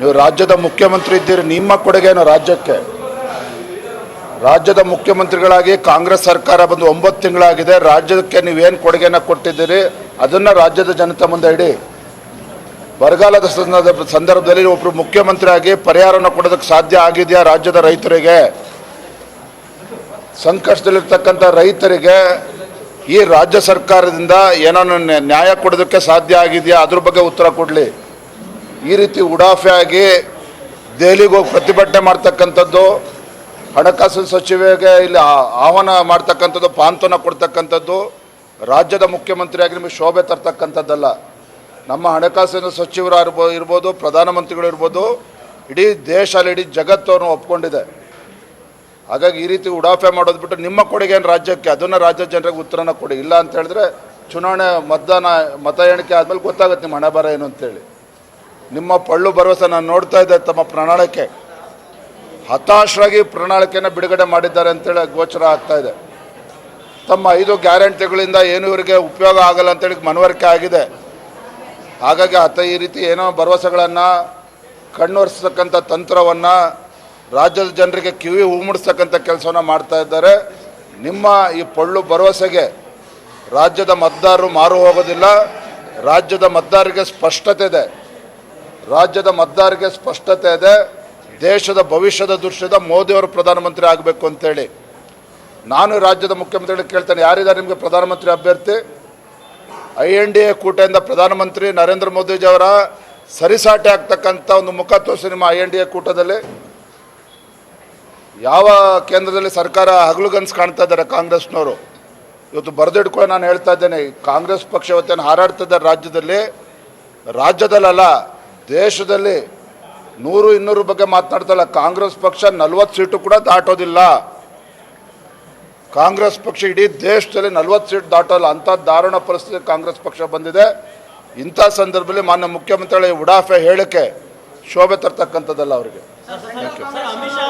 ನೀವು ರಾಜ್ಯದ ಮುಖ್ಯಮಂತ್ರಿ ಇದ್ದೀರಿ, ನಿಮ್ಮ ಕೊಡುಗೆನೋ ರಾಜ್ಯಕ್ಕೆ? ರಾಜ್ಯದ ಮುಖ್ಯಮಂತ್ರಿಗಳಾಗಿ ಕಾಂಗ್ರೆಸ್ ಸರ್ಕಾರ ಬಂದು ಒಂಬತ್ತು ತಿಂಗಳಾಗಿದೆ, ರಾಜ್ಯಕ್ಕೆ ನೀವೇನು ಕೊಡುಗೆನ ಕೊಟ್ಟಿದ್ದೀರಿ, ಅದನ್ನು ರಾಜ್ಯದ ಜನತೆ ಮುಂದೆ ಇಡಿ. ಬರಗಾಲದ ಸಂದರ್ಭ- ಸಂದರ್ಭದಲ್ಲಿ ಒಬ್ಬರು ಮುಖ್ಯಮಂತ್ರಿಯಾಗಿ ಪರಿಹಾರನ ಕೊಡೋದಕ್ಕೆ ಸಾಧ್ಯ ಆಗಿದೆಯಾ ರಾಜ್ಯದ ರೈತರಿಗೆ? ಸಂಕಷ್ಟದಲ್ಲಿರ್ತಕ್ಕಂಥ ರೈತರಿಗೆ ಈ ರಾಜ್ಯ ಸರ್ಕಾರದಿಂದ ಏನೋ ನ್ಯಾಯ ಕೊಡೋದಕ್ಕೆ ಸಾಧ್ಯ ಆಗಿದೆಯಾ? ಅದ್ರ ಬಗ್ಗೆ ಉತ್ತರ ಕೊಡಲಿ. ಈ ರೀತಿ ಉಡಾಫೆ ಆಗಿ ದೆಹಲಿಗೆ ಹೋಗಿ ಪ್ರತಿಭಟನೆ ಮಾಡ್ತಕ್ಕಂಥದ್ದು ಹಣಕಾಸು ಸಚಿವೆಗೆ ಇಲ್ಲಿ ಆಹ್ವಾನ ಮಾಡ್ತಕ್ಕಂಥದ್ದು ಪಾಂತನ ಕೊಡ್ತಕ್ಕಂಥದ್ದು, ರಾಜ್ಯದ ಮುಖ್ಯಮಂತ್ರಿಯಾಗಿ ನಿಮಗೆ ಶೋಭೆ ತರ್ತಕ್ಕಂಥದ್ದಲ್ಲ. ನಮ್ಮ ಹಣಕಾಸಿನ ಸಚಿವರು ಇರ್ಬೋದು ಇರ್ಬೋದು ಪ್ರಧಾನಮಂತ್ರಿಗಳು ಇರ್ಬೋದು, ಇಡೀ ದೇಶ ಅಲ್ಲಿ, ಇಡೀ ಜಗತ್ತವನ್ನು ಒಪ್ಕೊಂಡಿದೆ. ಹಾಗಾಗಿ ಈ ರೀತಿ ಉಡಾಫೆ ಮಾಡೋದು ಬಿಟ್ಟು ನಿಮ್ಮ ಕೊಡುಗೆ ಏನು ರಾಜ್ಯಕ್ಕೆ? ಅದನ್ನು ರಾಜ್ಯ ಜನರಿಗೆ ಉತ್ತರನ ಕೊಡಿ. ಇಲ್ಲ ಅಂತ ಹೇಳಿದ್ರೆ ಚುನಾವಣೆ ಮತದಾನ, ಮತ ಎಣಿಕೆ ಆದಮೇಲೆ ಗೊತ್ತಾಗುತ್ತೆ ನಿಮ್ಮ ಹಣೆ ಬರ ಏನು ಅಂತೇಳಿ. ನಿಮ್ಮ ಪಳ್ಳು ಭರವಸೆ ನಾನು ನೋಡ್ತಾ ಇದ್ದೆ ತಮ್ಮ ಪ್ರಣಾಳಿಕೆ ಹತಾಶರಾಗಿ ಪ್ರಣಾಳಿಕೆನ ಬಿಡುಗಡೆ ಮಾಡಿದ್ದಾರೆ ಅಂತೇಳಿ ಗೋಚರ ಆಗ್ತಾ ಇದೆ. ತಮ್ಮ ಐದು ಗ್ಯಾರಂಟಿಗಳಿಂದ ಏನು ಇವರಿಗೆ ಉಪಯೋಗ ಆಗಲ್ಲ ಅಂತೇಳಿ ಮನವರಿಕೆ ಆಗಿದೆ. ಹಾಗಾಗಿ ಆತ ಈ ರೀತಿ ಏನೋ ಭರವಸೆಗಳನ್ನು ಕಣ್ಣೊರೆಸ್ತಕ್ಕಂಥ ತಂತ್ರವನ್ನು ರಾಜ್ಯದ ಜನರಿಗೆ ಕಿವಿ ಉಮ್ಮಡಿಸ್ತಕ್ಕಂಥ ಕೆಲಸವನ್ನ ಮಾಡ್ತಾ ಇದ್ದಾರೆ. ನಿಮ್ಮ ಈ ಪಳ್ಳು ಭರವಸೆಗೆ ರಾಜ್ಯದ ಮತದಾರರು ಮಾರು ಹೋಗೋದಿಲ್ಲ. ರಾಜ್ಯದ ಮತದಾರರಿಗೆ ಸ್ಪಷ್ಟತೆ ಇದೆ. ರಾಜ್ಯದ ಮತದಾರರಿಗೆ ಸ್ಪಷ್ಟತೆ ಇದೆ. ದೇಶದ ಭವಿಷ್ಯದ ದೃಶ್ಯದ ಮೋದಿಯವರು ಪ್ರಧಾನಮಂತ್ರಿ ಆಗಬೇಕು ಅಂತೇಳಿ. ನಾನು ರಾಜ್ಯದ ಮುಖ್ಯಮಂತ್ರಿಗಳಿಗೆ ಕೇಳ್ತೇನೆ. ಯಾರಿದ್ದಾರೆ ನಿಮಗೆ ಪ್ರಧಾನಮಂತ್ರಿ ಅಭ್ಯರ್ಥಿ? ಐ ಎನ್ ಡಿ ಎ ಕೂಟದಿಂದ ಪ್ರಧಾನಮಂತ್ರಿ ನರೇಂದ್ರ ಮೋದಿಜಿಯವರ ಸರಿಸಾಟಿ ಆಗ್ತಕ್ಕಂಥ ಒಂದು ಮುಖ ತೋರಿಸಿ ನಿಮ್ಮ ಐ ಎನ್ ಡಿ ಎ ಕೂಟದಲ್ಲಿ. ಯಾವ ಕೇಂದ್ರದಲ್ಲಿ ಸರ್ಕಾರ ಹಗಲುಗನ್ಸು ಕಾಣ್ತಾ ಇದ್ದಾರೆ ಕಾಂಗ್ರೆಸ್ನವರು? ಇವತ್ತು ಬರೆದಿಟ್ಕೊಂಡು ನಾನು ಹೇಳ್ತಾ ಇದ್ದೇನೆ. ಕಾಂಗ್ರೆಸ್ ಪಕ್ಷ ಇವತ್ತೇನು ಹಾರಾಡ್ತಿದ್ದಾರೆ ರಾಜ್ಯದಲ್ಲಿ? ರಾಜ್ಯದಲ್ಲಲ್ಲ ದೇಶದಲ್ಲಿ ನೂರು ಇನ್ನೂರು ಬಗ್ಗೆ ಮಾತನಾಡ್ತಲ್ಲ, ಕಾಂಗ್ರೆಸ್ ಪಕ್ಷ ನಲ್ವತ್ತು ಸೀಟು ಕೂಡ ದಾಟೋದಿಲ್ಲ. ಕಾಂಗ್ರೆಸ್ ಪಕ್ಷ ಇಡೀ ದೇಶದಲ್ಲಿ ನಲ್ವತ್ತು ಸೀಟ್ ದಾಟೋಲ್ಲ ಅಂಥ ದಾರುಣ ಪರಿಸ್ಥಿತಿ ಕಾಂಗ್ರೆಸ್ ಪಕ್ಷ ಬಂದಿದೆ. ಇಂಥ ಸಂದರ್ಭದಲ್ಲಿ ಮಾನ್ಯ ಮುಖ್ಯಮಂತ್ರಿಗಳ ಉಡಾಫೆ ಹೇಳಿಕೆ ಶೋಭೆ ತರ್ತಕ್ಕಂಥದ್ದಲ್ಲ ಅವರಿಗೆ. ಸರ್, ಅಮಿತ್ ಶಾ